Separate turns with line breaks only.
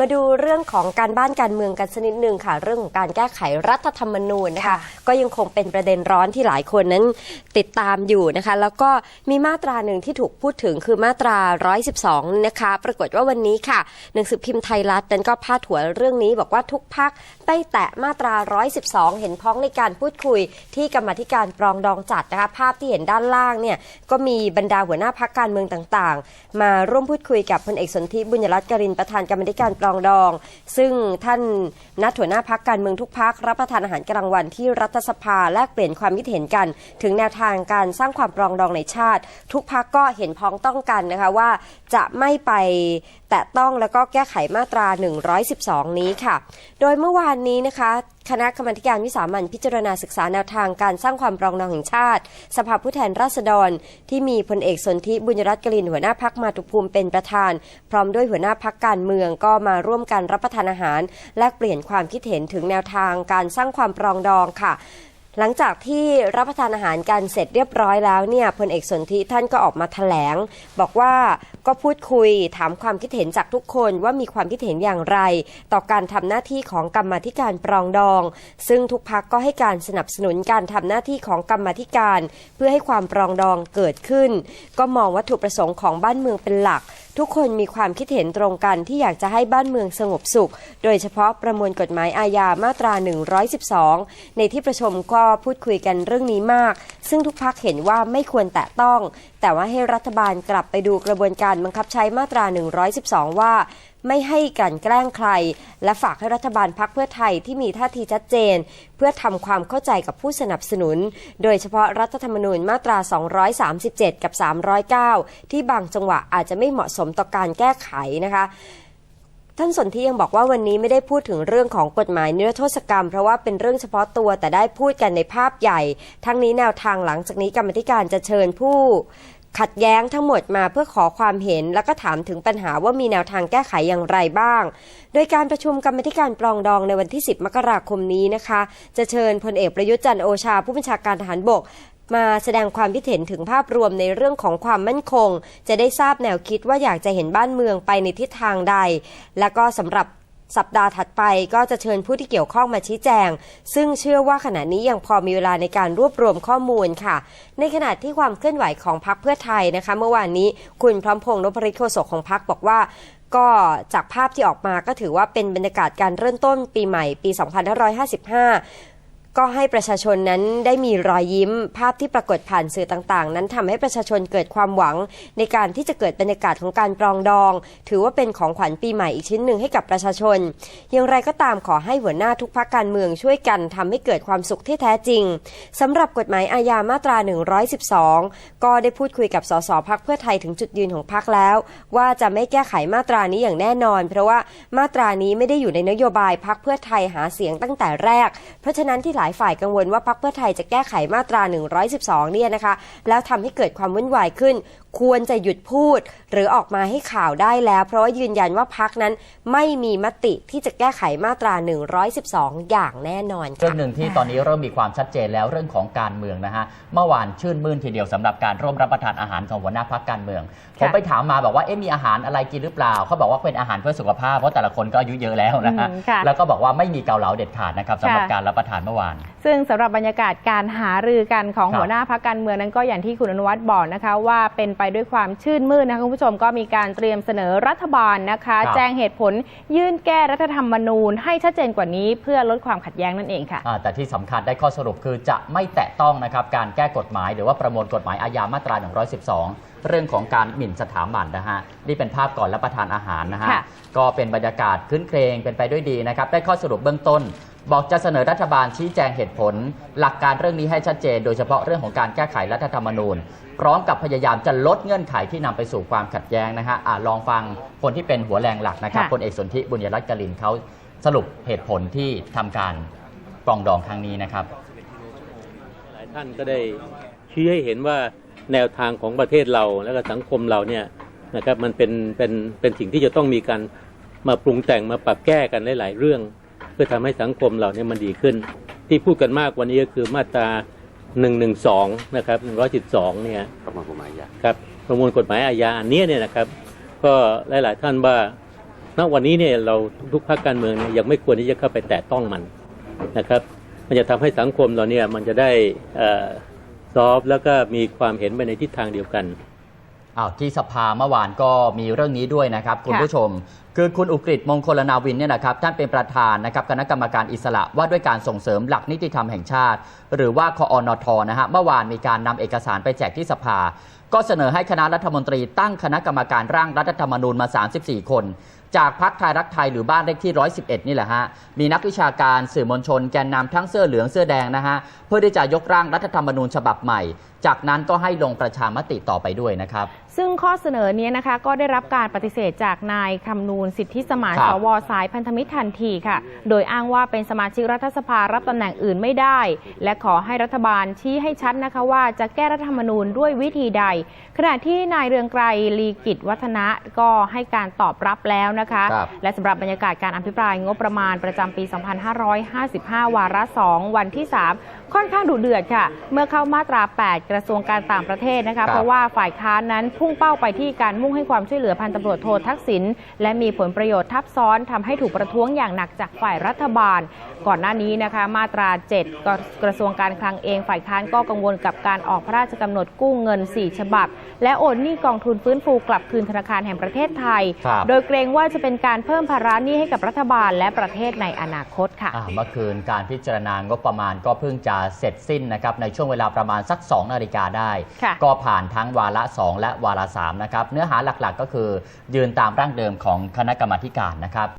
มาดูเรื่องของการบ้านการเมืองกันสักนิดหนึ่งค่ะ เรื่องของการแก้ไขรัฐธรรมนูญนะคะ ก็ยังคงเป็นประเด็นร้อนที่หลายคนนั้นติดตามอยู่นะคะ แล้วก็มีมาตราหนึ่งที่ถูกพูดถึงคือมาตรา 112 นะคะ ปรากฏว่าวันนี้ค่ะ หนังสือพิมพ์ไทยรัฐนั้นก็พาดหัวเรื่องนี้ บอกว่าทุกพักได้แตะมาตรา 112 เห็นพ้องในการพูดคุยที่กรรมาธิการปรองดองจัดนะคะ ภาพที่เห็นด้านล่างเนี่ยก็มีบรรดาหัวหน้าพักการเมืองต่างๆ มาร่วมพูดคุยกับพลเอกสนธิบุญยรัตน์กรินประธานกรรมาธิการปรองดอง ซึ่งท่านนัดหัวหน้าพักการเมืองทุกพักรับประทานอาหารกลางวันที่รัฐสภาแลกเปลี่ยนความคิดเห็นกัน ถึงแนวทางการสร้างความปรองดองในชาติ ทุกพักก็เห็นพ้องต้องกันนะคะว่าจะไม่ไป แตะต้องแล้วก็แก้ไขมาตรา 112 นี้ค่ะ โดยเมื่อวานนี้นะคะ คณะกรรมธิการวิสามันพิจารณาศึกษาแนวทางการสร้างความปรองดองแห่งชาติ สภาผู้แทนราษฎร ที่มีพลเอกสนธิบุญรัตน์กลินหัวหน้าพักมาตุภูมิเป็นประธาน พร้อมด้วยหัวหน้าพักการเมืองก็มาร่วมกันรับประทานอาหาร แลกเปลี่ยนความคิดเห็นถึงแนวทางการสร้างความปรองดองค่ะ หลังจากที่รับประทานอาหารกันเสร็จเรียบร้อยแล้วเนี่ยพลเอกสนธิท่านก็ออกมาแถลง บอกว่าก็พูดคุยถามความคิดเห็นจากทุกคนว่ามีความคิดเห็นอย่างไร ต่อการทำหน้าที่ของกรรมธิการปรองดอง ซึ่งทุกพักก็ให้การสนับสนุนการทำหน้าที่ของกรรมธิการ เพื่อให้ความปรองดองเกิดขึ้น ก็มองวัตถุประสงค์ของบ้านเมืองเป็นหลัก ทุกคนมีความคิดเห็นตรงกันที่อยากจะให้บ้านเมืองสงบสุข โดยเฉพาะประมวลกฎหมายอาญามาตรา 112 ในที่ประชุมก็พูดคุยกันเรื่องนี้มาก ซึ่งทุกพักเห็นว่าไม่ควรแตะต้อง แต่ว่าให้รัฐบาลกลับไปดูกระบวนการบังคับใช้มาตรา 112 ว่า ไม่ให้กันแกล้งใคร และฝากให้รัฐบาลพักเพื่อไทยที่มีท่าทีชัดเจน เพื่อทำความเข้าใจกับผู้สนับสนุน โดยเฉพาะรัฐธรรมนูญมาตรา 237 กับ 309 ที่บางจังหวะอาจจะไม่เหมาะสมต่อการแก้ไขนะคะท่านสนธิยังบอกว่าวันนี้ไม่ได้พูดถึงเรื่องของกฎหมายนิรโทษกรรม เพราะว่าเป็นเรื่องเฉพาะตัวแต่ได้พูดกันในภาพใหญ่ ทั้งนี้แนวทางหลังจากนี้กรรมธิการจะเชิญผู้ ขัดแย้งทั้งหมดมาเพื่อขอความเห็น แล้วก็ถามถึงปัญหาว่ามีแนวทางแก้ไขอย่างไรบ้าง โดยการประชุมกรรมธิการปรองดองในวันที่ 10 มกราคมนี้นะคะ จะเชิญพลเอกประยุทธ์จันโอชาผู้บัญชาการทหารบกมาแสดงความคิดเห็นถึงภาพรวมในเรื่องของความมั่นคง จะได้ทราบแนวคิดว่าอยากจะเห็นบ้านเมืองไปในทิศทางใด แล้วก็สำหรับ สัปดาห์ถัดไปก็จะเชิญผู้ที่เกี่ยวข้องมาชี้แจง ซึ่งเชื่อว่าขณะนี้ยังพอมีเวลาในการรวบรวมข้อมูลค่ะ ในขณะที่ความเคลื่อนไหวของพรรคเพื่อไทยนะคะ เมื่อวานนี้คุณพร้อมพงษ์นพริโฆษกของพรรคบอกว่าก็จากภาพที่ออกมาก็ถือว่าเป็นบรรยากาศการเริ่มต้นปีใหม่ปี 2555 ก็ให้ประชาชนนั้นได้มีรอยยิ้ม ภาพที่ปรากฏผ่านสื่อต่างๆ นั้นทำให้ประชาชนเกิดความหวัง ในการที่จะเกิดบรรยากาศของการปรองดอง ถือว่าเป็นของขวัญปีใหม่อีกชิ้นหนึ่งให้กับประชาชน อย่างไรก็ตามขอให้หัวหน้าทุกพักการเมืองช่วยกันทำให้เกิดความสุขที่แท้จริงสำหรับกฎหมายอาญามาตรา 112 ก็ได้พูดคุยกับสสพักเพื่อไทยถึงจุดยืนของพักแล้ว ว่าจะไม่แก้ไขมาตรานี้อย่างแน่นอน เพราะว่ามาตรานี้ไม่ได้อยู่ในนโยบายพักเพื่อไทยหาเสียงตั้งแต่แรก เพราะฉะนั้นที่หลายฝ่ายกังวลว่าพรรคเพื่อไทยจะแก้ไขมาตรา 112 เนี่ยนะคะ แล้วทำให้เกิดความวุ่นวายขึ้น ควรจะหยุดพูด หรือออกมาให้ข่าวได้แล้ว เพราะว่ายืนยันว่าพักนั้นไม่มีมติที่จะแก้ไขมาตรา 112 อย่างแน่นอน
เรื่อ
ค่ะ
งหนึ่งที่ตอนนี้เริ่มมีความชัดเจนแล้วเรื่องของการเมืองนะฮะเมื่อวานชื่นมื่นทีเดียวสำหรับการร่วมรับประทานอาหารของหัวหน้าพักการเมืองผมไปถามมาบอกว่าเอ๊ะมีอาหารอะไรกินหรือเปล่าเขาบอกว่าเป็นอาหารเพื่อสุขภาพเพราะแต่ละคนก็อายุเยอะแล้วนะฮะ
อืมค่ะ
แล้วก็บอกว่าไม่มีเกาเหลาเด็ดขาดนะครับสำหรับ
ค่ะ
การรับประทานเมื่อวาน
ซึ่งสำหรับบรรยากาศการหารือกันของ
ครับ
หัวหน้าพักการเมืองนั้นก็อย่างที่คุณอนุวัฒน์บอกนะคะว่าเป็นไปด้วยความชื่นมื่นนะคะคุณผู้ชมก็มีการเตรียมเสนอรัฐบาลนะคะ
ครับ
แจ้งเหตุผลยื่นแก้รัฐธรรมนูญ ให้ชัดเจนกว่านี้เพื่อลดความขัดแย้งนั่นเองค่ะ
อ่าแต่ที่สำคัญได้ข้อสรุปคือจะไม่แตะต้องนะครับการแก้กฎหมายหรือว่าประมวลกฎหมายอาญามาตรา 112 เรื่องของการหมิ่นสถาบันนะฮะนี่เป็นภาพก่อนรับประทานอาหารนะฮะ
ค่ะ
ก็เป็นบรรยากาศคืนเครงเป็นไปด้วยดีนะครับได้ข้อสรุปเบื้องต้น บอกจะเสนอรัฐบาลชี้แจงเหตุผล หลักการเรื่องนี้ให้ชัดเจน โดยเฉพาะเรื่องของการแก้ไขรัฐธรรมนูญ พร้อมกับพยายามจะลดเงื่อนไขที่นำไปสู่ความขัดแย้งนะฮะอะลองฟังคนที่เป็นหัวแรงหลักนะครับ
ค่ะ
พลเอกสนธิบุญยรัตน์กลินเขาสรุปเหตุผลที่ทำการปรองดองครั้งนี้นะครับ
หลายท่านก็ได้ชี้ให้เห็นว่าแนวทางของประเทศเราและก็สังคมเราเนี่ยนะครับมันเป็นเป็นเป็นสิ่งที่จะต้องมีการมาปรุงแต่งมาปรับแก้กันหลาย ๆ เรื่อง เพื่อทำให้สังคมเราเนี่ยมันดีขึ้น ที่พูดกันมากวันนี้ก็คือมาตรา112นะครับ112เนี่ย
ประมวลกฎหมายอาญา
ครับประมวลกฎหมายอาญาอันเนี้ยเนี่ยนะครับ ก็หลาย ๆ ท่านว่าณวันนี้เนี่ยเราทุกๆภาคการเมืองเนี่ยยังไม่ควรที่จะเข้าไปแตะต้องมันนะครับ มันจะทำให้สังคมเราเนี่ยมันจะได้ซอฟแล้วก็มีความเห็นไปในทิศทางเดียวกัน
อ้าวที่สภาเมื่อวานก็มีเรื่องนี้ด้วยนะครับ คุณ
ค่ะ
ผู้ชม คือคุณอุกฤษมงคลนาวินเนี่ยนะครับท่านเป็นประธานนะครับคณะกรรมการอิสระว่าด้วยการส่งเสริมหลักนิติธรรมแห่งชาติ หรือว่าคอนทนะฮะเมื่อวานมีการนำเอกสารไปแจกที่สภา ก็เสนอให้คณะรัฐมนตรีตั้งคณะกรรมการร่างรัฐธรรมนูญมา 34 คน จากพักไทยรักไทยหรือบ้านเลขที่ 111 นี่แหละฮะมีนักวิชาการสื่อมวลชนแกนนำทั้งเสื้อเหลืองเสื้อแดงนะฮะเพื่อที่จะยกร่างรัฐธรรมนูญฉบับใหม่ จากนั้นก็ให้ลงประชามติต่อไปด้วยนะครับ
ซึ่งข้อเสนอเนี้นะคะก็ได้รับการปฏิเสธจากนายคำนูนสิทธิสมาน
ครับ
สวสายพันธมิตรทันทีค่ะ โดยอ้างว่าเป็นสมาชิกรัฐสภารับตำแหน่งอื่นไม่ได้ และขอให้รัฐบาลชี้ให้ชัดนะคะว่าจะแก้รัฐธรรมนูญด้วยวิธีใด ขณะที่นายเรืองไกรลีกิจวัฒนะก็ให้การตอบรับแล้วนะคะ
ครับ
และสำหรับบรรยากาศการอภิปรายงบประมาณประจำปี 2555 วาระ 2 วันที่ 3 ค่อนข้างดุเดือดค่ะ เมื่อเข้ามาตรา 8 กระทรวงการต่างประเทศนะ
ครั
คะ
บ
เพราะว่าฝ่ายค้านนั้นพุ่งเป้าไปที่การมุ่งให้ความช่วยเหลือพันตำรวจโททักษิณและมีผลประโยชน์ทับซ้อนทำให้ถูกประท้วงอย่างหนักจากฝ่ายรัฐบาล ก่อนหน้านี้นะคะมาตรา 7 กระกระทรวงการคลังเอง ฝ่ายค้านก็กังวลกับการออกพระราชกำหนดกู้เงิน 4 ฉบับ และโอนหนี้กองทุนฟื้นฟูกลับคืนธนาคารแห่งประเทศไทย
ครับ
โดยเกรงว่าจะเป็นการเพิ่มภาระหนี้ให้กับรัฐบาลและประเทศในอนาคตค่ะ
อ่าเมื่อคืนการพิจารณางบประมาณก็เพิ่งจะเสร็จสิ้นนะครับในช่วงเวลาประมาณสัก2นาฬิกาได้
ค่ะ
ก็ผ่านทั้งวาระ 2 และวาระ3นะครับเนื้อหาหลักๆก็คือยืนตามร่างเดิมของคณะกรรมาธิการนะครับ